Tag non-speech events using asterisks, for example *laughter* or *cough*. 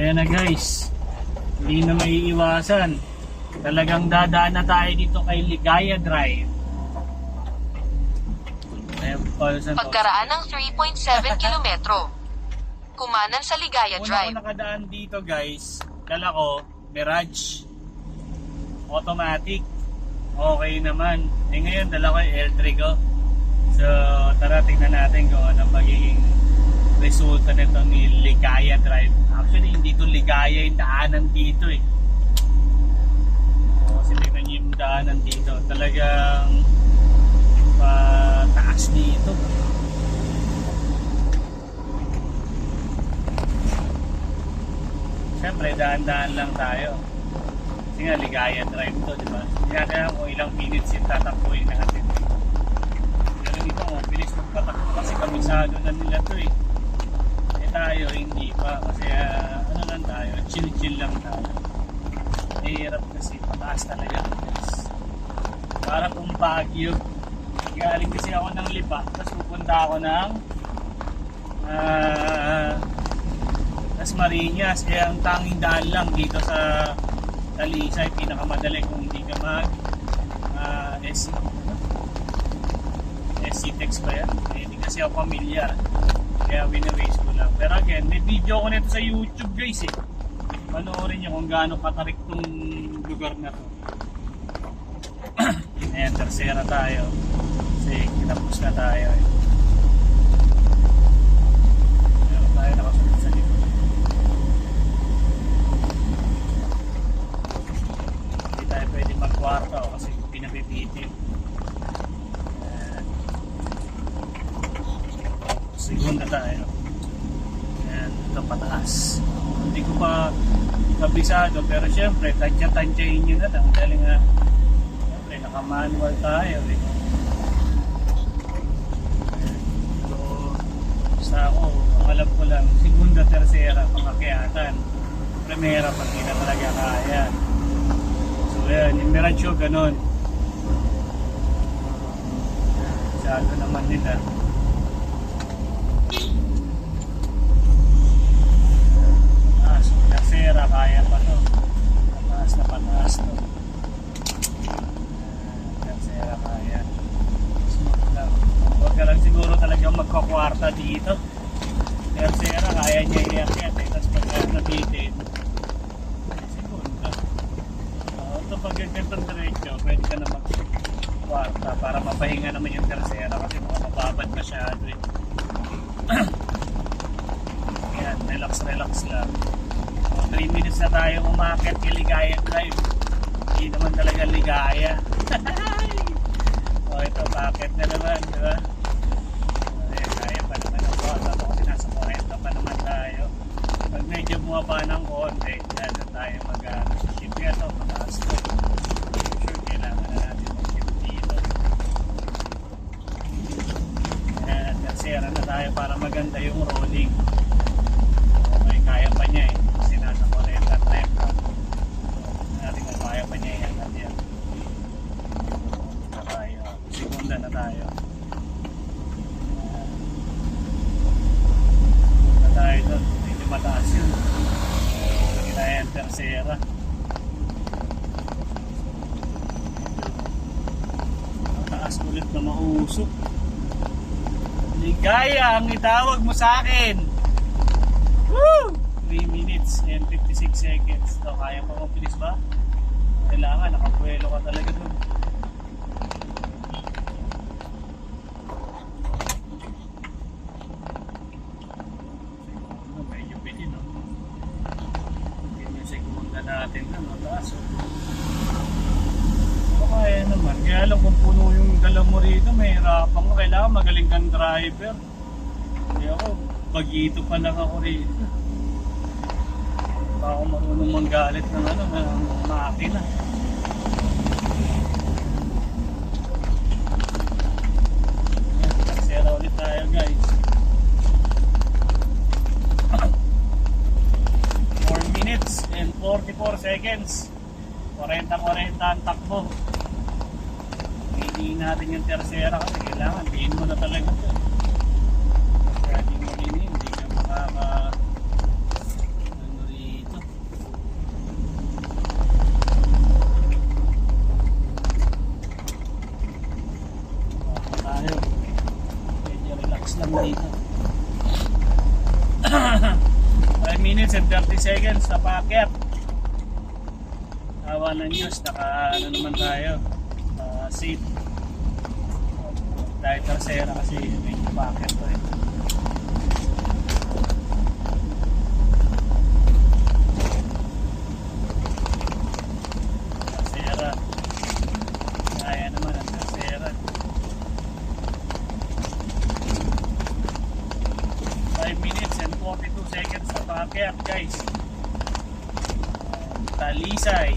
Kaya na guys, hindi na maiiwasan. Talagang dadaan na tayo dito kay Ligaya Drive. Ayan. Pagkaraan ng 3.7 *laughs* kilometro. Kumanan sa Ligaya Una ko Drive. nakadaan dito guys, dala ko, Mirage. Automatic. Okay naman. Eh ngayon, dala ko yung Eldrigo. So, tara tingnan natin kung ano magiging resulta nito ni Ligaya Drive. Actually, hindi to Ligaya yung daanan dito eh. O, kasi tingnan niyo yung daanan dito. Talagang pataas dito. Siyempre, daan-daan lang tayo. Kasi nga, Ligaya Drive to, di ba? Hindi natin alam kung ilang minutes yung tatakbuhin natin. Pero dito, oh, bilis magpatakbo kasi kamisado na nila to eh. Tayo, hindi pa. Kasi ah, ano lang tayo, chill-chill lang tayo. Mahirap kasi, pataas talaga. guys. Para kung Baguio. Galing kasi ako ng Lipa, tapos pupunta ako ng ah tas Marinas, kaya ang tanging daan lang dito sa Talisay, pinakamadali kung hindi ka mag uh, SC, SC text ba yan? Hindi kasi ako familiar. Kaya winawaste. Pero again, may video ko nito sa YouTube guys eh. Panoorin nyo kung gaano katarik tong lugar na to. *clears throat* Ayan, tersera tayo. Kasi kinapos na tayo eh. Sa likod. Hindi tayo pwede magkwarto kasi pinapipitin. Segunda tayo. Ito pataas. Hindi ko pa kabisado pero syempre tansya-tansyahin nyo na lang dahil nga syempre naka-manual tayo eh. So, sa ako, ang alam ko lang, segunda, tercera, pangkakyatan. Primera, pag hindi na talaga kaya. So, yan, yung Miracho, ganun. Masyado naman nila. Pataas, tercera, kaya pa to. Pataas na pataas to. Ah, Tercera, kaya. Smooth lang. Huwag ka lang siguro talagang magkakwarta dito. Tercera, kaya niya iyakyat eh. Tapos pagka nabitin, segunda. Uh, ito pag ganito diretso, pwede ka na magkakwarta para mapahinga naman yung tercera kasi mga mababad masyado eh. Yan, relax, relax lang. 3 minutes na tayo umakit kay Ligaya Drive. Hindi naman talaga ligaya. *laughs* o ito, packet na naman, di ba? Ayan, kaya pa naman ang bota. Ako kasi nasa 40 pa naman tayo. Pag medyo bumaba ng konti, dyan na tayo. Shift nga ito, mataas to. Sure, na natin na tayo para maganda yung rolling. Kaya pa niya eh. Kasi nasa 40 at 30. Natin kung kaya pa niya yan. At yan. Na tayo. Segunda na tayo. Na tayo doon. Medyo mataas yun. Hindi na yan tercera. Mataas ulit na mausok. Ligaya ang itawag mo sa akin. Woo! 3 minutes and 56 seconds. So, kaya pa mabilis ba? Kailangan, nakapuelo ka talaga dun. Medyo pili, no? Yun yung segunda natin na. Oh. So, kaya naman. Lang kung puno yung dala may hirapan ka. Kailangan magaling kang driver. Kaya ako, bagito pa lang ako rito. Pa ako marunong manggalit ng ano, ng makina. Tercera ulit tayo guys. *clears throat* 4 minutes and 44 seconds. 40-40 ang takbo. Hindi natin yung tercera kasi kailangan, diin mo na talaga ito. dito. *coughs* 5 minutes and 30 seconds na packet. Tawa ng news, naka ano naman tayo, uh, seat. Dahil tercera kasi medyo packet to eh. Paakyat guys. Talisay.